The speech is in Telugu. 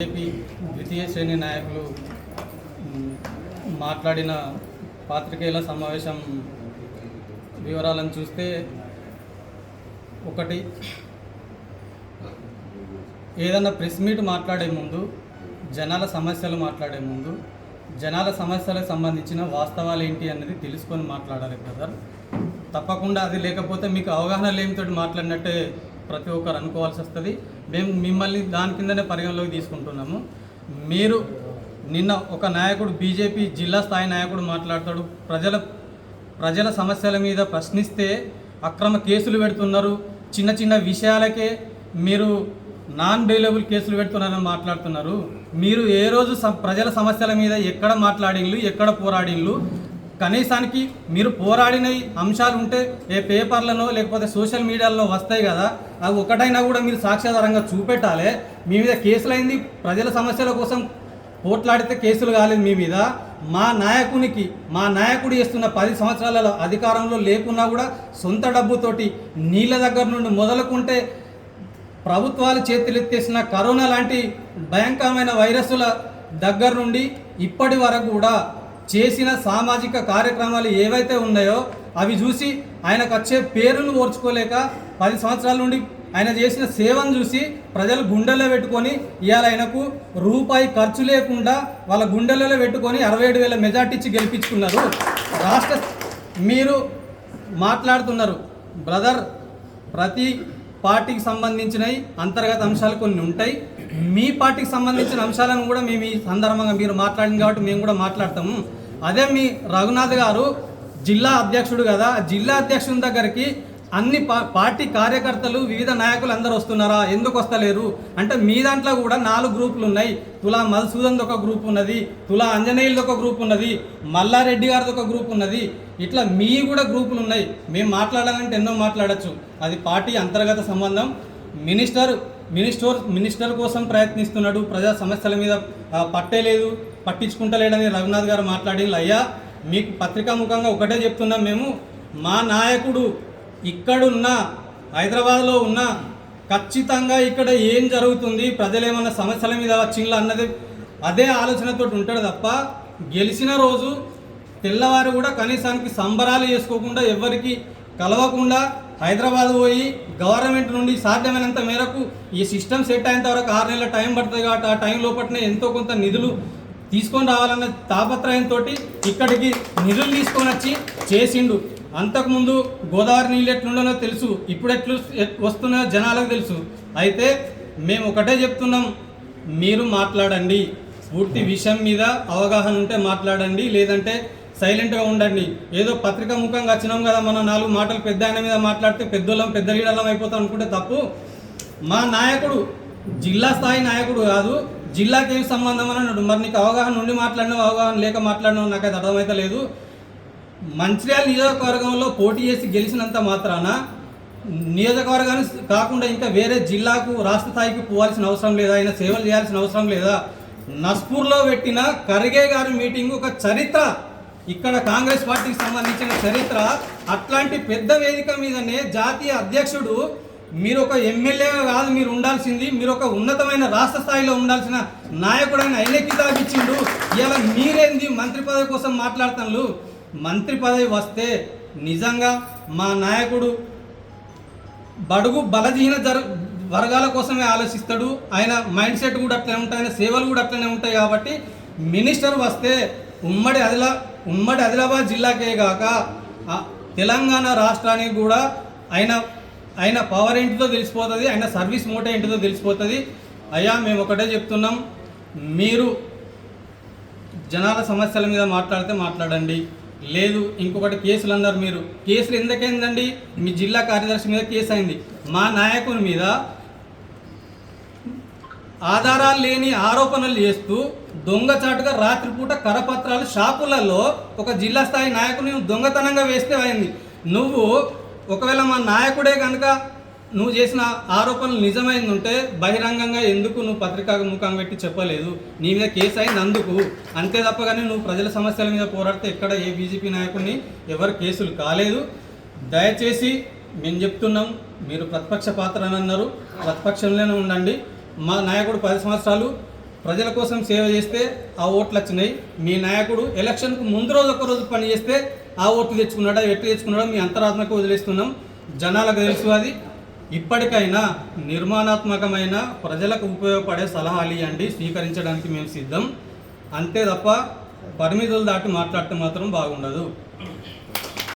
బీజేపీ ద్వితీయ శ్రేణి నాయకులు మాట్లాడిన పాత్రికేయుల సమావేశం వివరాలను చూస్తే ఒకటి ఏదన్నా ప్రెస్ మీట్ మాట్లాడే ముందు జనాల సమస్యలు మాట్లాడే ముందు జనాల సమస్యలకు సంబంధించిన వాస్తవాలు ఏంటి అనేది తెలుసుకొని మాట్లాడాలి బ్రదర్. తప్పకుండా అది లేకపోతే మీకు అవగాహన లేనితోటి మాట్లాడినట్టే ప్రతి ఒక్కరు అనుకోవాల్సి వస్తుంది. మేము మిమ్మల్ని దాని కిందనే పరిగణలోకి తీసుకుంటున్నాము. మీరు నిన్న ఒక నాయకుడు బీజేపీ జిల్లా స్థాయి నాయకుడు మాట్లాడతాడు. ప్రజల ప్రజల సమస్యల మీద ప్రశ్నిస్తే అక్రమ కేసులు పెడుతున్నారు. చిన్న చిన్న విషయాలకే మీరు నాన్ బెయిలబుల్ కేసులు పెడుతున్నారని మాట్లాడుతున్నారు. మీరు ఏ రోజు స- ప్రజల సమస్యల మీద ఎక్కడ మాట్లాడిన్లు ఎక్కడ పోరాడిన్లు కనీసానికి మీరు పోరాడిన అంశాలు ఉంటే ఏ పేపర్లలో లేకపోతే సోషల్ మీడియాలో వస్తాయి కదా అవి ఒకటైనా కూడా మీరు సాక్ష్యాధారంగా చూపెట్టాలి. మీ మీద కేసులైంది ప్రజల సమస్యల కోసం పోట్లాడితే కేసులు కాలేదు మీ మీద. మా నాయకునికి మా నాయకుడు చేస్తున్న పది సంవత్సరాలలో అధికారంలో లేకున్నా కూడా సొంత డబ్బుతోటి నీళ్ళ దగ్గర నుండి మొదలుకుంటే ప్రభుత్వాలు చేతులెత్తేసిన కరోనా లాంటి భయంకరమైన వైరస్ల దగ్గర నుండి ఇప్పటి వరకు కూడా చేసిన సామాజిక కార్యక్రమాలు ఏవైతే ఉన్నాయో అవి చూసి ఆయనకు వచ్చే పేరును ఓర్చుకోలేక పది సంవత్సరాల నుండి ఆయన చేసిన సేవను చూసి ప్రజలు గుండెల్లో పెట్టుకొని ఇవాళ ఆయనకు రూపాయి ఖర్చు లేకుండా వాళ్ళ గుండెలలో పెట్టుకొని అరవై ఏడు వేల మెజార్టీ ఇచ్చి గెలిపించుకున్నారు. రాష్ట్ర మీరు మాట్లాడుతున్నారు. బ్రదర్ ప్రతి పార్టీకి సంబంధించినవి అంతర్గత అంశాలు కొన్ని ఉంటాయి. మీ పార్టీకి సంబంధించిన అంశాలను కూడా మేము ఈ సందర్భంగా మీరు మాట్లాడింది కాబట్టి మేము కూడా మాట్లాడతాము. అదే మీ రఘునాథ్ గారు జిల్లా అధ్యక్షుడు కదా జిల్లా అధ్యక్షుని దగ్గరికి అన్ని పార్టీ కార్యకర్తలు వివిధ నాయకులు అందరూ వస్తున్నారా? ఎందుకు వస్తలేరు? అంటే మీ దాంట్లో కూడా నాలుగు గ్రూపులు ఉన్నాయి. తులా మధుసూదన్ ఒక గ్రూప్ ఉన్నది తులా అంజనేయులది ఒక గ్రూప్ ఉన్నది మల్లారెడ్డి గారిది ఒక గ్రూప్ ఉన్నది. ఇట్లా మీ కూడా గ్రూపులు ఉన్నాయి. మేము మాట్లాడాలంటే ఎన్నో మాట్లాడచ్చు. అది పార్టీ అంతర్గత సంబంధం. మినిస్టర్ మినిస్టర్ మినిస్టర్ కోసం ప్రయత్నిస్తున్నాడు. ప్రజా సమస్యల మీద పట్టేలేదు పట్టే లేదు పట్టించుకుంటలేడని రఘునాథ్ గారు మాట్లాడి అయ్యా మీకు పత్రికాముఖంగా ఒకటే చెప్తున్నాం మేము. మా నాయకుడు ఇక్కడున్న హైదరాబాద్లో ఉన్న ఖచ్చితంగా ఇక్కడ ఏం జరుగుతుంది ప్రజలు ఏమన్నా సమస్యల మీద వచ్చిండ్లా అన్నది అదే ఆలోచనతో ఉంటాడు తప్ప గెలిచిన రోజు తెల్లవారు కూడా కనీసానికి సంబరాలు చేసుకోకుండా ఎవరికి కలవకుండా హైదరాబాద్ పోయి గవర్నమెంట్ నుండి సాధ్యమైనంత మేరకు ఈ సిస్టమ్ సెట్ అయినంత వరకు ఆరు నెలల టైం పడుతుంది కాబట్టి ఆ టైం లోపలనే ఎంతో కొంత నిధులు తీసుకొని రావాలన్న తాపత్రయంతో ఇక్కడికి నిధులు తీసుకొని వచ్చి చేసిండు. అంతకుముందు గోదావరి నీళ్ళు ఎట్లుండనో తెలుసు ఇప్పుడు ఎట్లు వస్తున్నాయో జనాలకు తెలుసు. అయితే మేము ఒకటే చెప్తున్నాం మీరు మాట్లాడండి. పూర్తి విషయం మీద అవగాహన ఉంటే మాట్లాడండి లేదంటే సైలెంట్గా ఉండండి. ఏదో పత్రిక ముఖంగా వచ్చినాం కదా మనం నాలుగు మాటలు పెద్ద ఆయన మీద మాట్లాడితే పెద్దోళ్ళం పెద్ద లీడర్లం అయిపోతాం అనుకుంటే తప్పు. మా నాయకుడు జిల్లా స్థాయి నాయకుడు కాదు జిల్లాకి ఏం సంబంధం అని అన్నాడు. మరి నీకు అవగాహన ఉండి మాట్లాడినావు? అవగాహన లేక మాట్లాడినావు? అది అర్థమైతే లేదు. మంచిర్యాల నియోజకవర్గంలో పోటీ చేసి గెలిచినంత మాత్రాన నియోజకవర్గాన్ని కాకుండా ఇంకా వేరే జిల్లాకు రాష్ట్ర స్థాయికి పోవాల్సిన అవసరం లేదా ఆయన సేవలు చేయాల్సిన అవసరం లేదా? నస్పూర్లో పెట్టిన ఖర్గే గారి మీటింగ్ ఒక చరిత్ర. ఇక్కడ కాంగ్రెస్ పార్టీకి సంబంధించిన చరిత్ర అట్లాంటి పెద్ద వేదిక మీదనే జాతీయ అధ్యక్షుడు మీరు ఒక ఎమ్మెల్యే కాదు మీరు ఉండాల్సింది మీరు ఒక ఉన్నతమైన రాష్ట్ర స్థాయిలో ఉండాల్సిన నాయకుడైన ఆయనే కితాబ్ ఇచ్చిండు ఇలా మీరేంది మంత్రి పదవి కోసం మాట్లాడుతున్నారు మంత్రి పదవి వస్తే నిజంగా మా నాయకుడు బడుగు బలహీన జర వర్గాల కోసమే ఆలోచిస్తాడు. ఆయన మైండ్ సెట్ కూడా అట్లనే ఉంటాయి ఆయన సేవలు కూడా అట్లనే ఉంటాయి కాబట్టి మినిస్టర్ వస్తే ఉమ్మడి అదిలా ఉమ్మడి ఆదిలాబాద్ జిల్లాకే కాక తెలంగాణ రాష్ట్రానికి కూడా ఆయన ఆయన పవర్ ఏంటిదో తెలిసిపోతుంది ఆయన సర్వీస్ మూట ఏంటిదో తెలిసిపోతుంది. అయ్యా మేము ఒకటే చెప్తున్నాం మీరు జనాల సమస్యల మీద మాట్లాడితే మాట్లాడండి. లేదు ఇంకొకటి కేసులు అన్నారు మీరు కేసులు ఎందుకైందండి మీ జిల్లా కార్యదర్శి మీద కేసు అయింది. మా నాయకుని మీద ఆధారాలు లేని ఆరోపణలు చేస్తూ దొంగచాటుగా రాత్రిపూట కరపత్రాలు షాపులలో ఒక జిల్లా స్థాయి నాయకుని దొంగతనంగా వేస్తే అయింది. నువ్వు ఒకవేళ మా నాయకుడే కనుక నువ్వు చేసిన ఆరోపణలు నిజమైంది ఉంటే బహిరంగంగా ఎందుకు నువ్వు పత్రికా ముఖం పెట్టి చెప్పలేదు? నీ మీద కేసు అయింది అందుకు అంతే తప్ప కానీ నువ్వు ప్రజల సమస్యల మీద పోరాడితే ఎక్కడ ఏ బీజేపీ నాయకుడిని ఎవరు కేసులు కాలేదు. దయచేసి మేము చెప్తున్నాం మీరు ప్రతిపక్ష పాత్ర అని అన్నారు ప్రతిపక్షంలోనే ఉండండి. మా నాయకుడు పది సంవత్సరాలు ప్రజల కోసం సేవ చేస్తే ఆ ఓట్లు వచ్చినాయి. మీ నాయకుడు ఎలక్షన్కు ముందు రోజు ఒక రోజు పని చేస్తే ఆ ఓట్లు తెచ్చుకున్నాడా ఎట్టు తెచ్చుకున్నాడో మీ అంతరాత్మకు వదిలేస్తున్నాం. జనాలకు తెలుసు అది. ఇప్పటికైనా నిర్మాణాత్మకమైన ప్రజలకు ఉపయోగపడే సలహాలు ఇవ్వండి స్వీకరించడానికి మేము సిద్ధం. అంతే తప్ప పరిమితులు దాటి మాట్లాడితే మాత్రం బాగుండదు.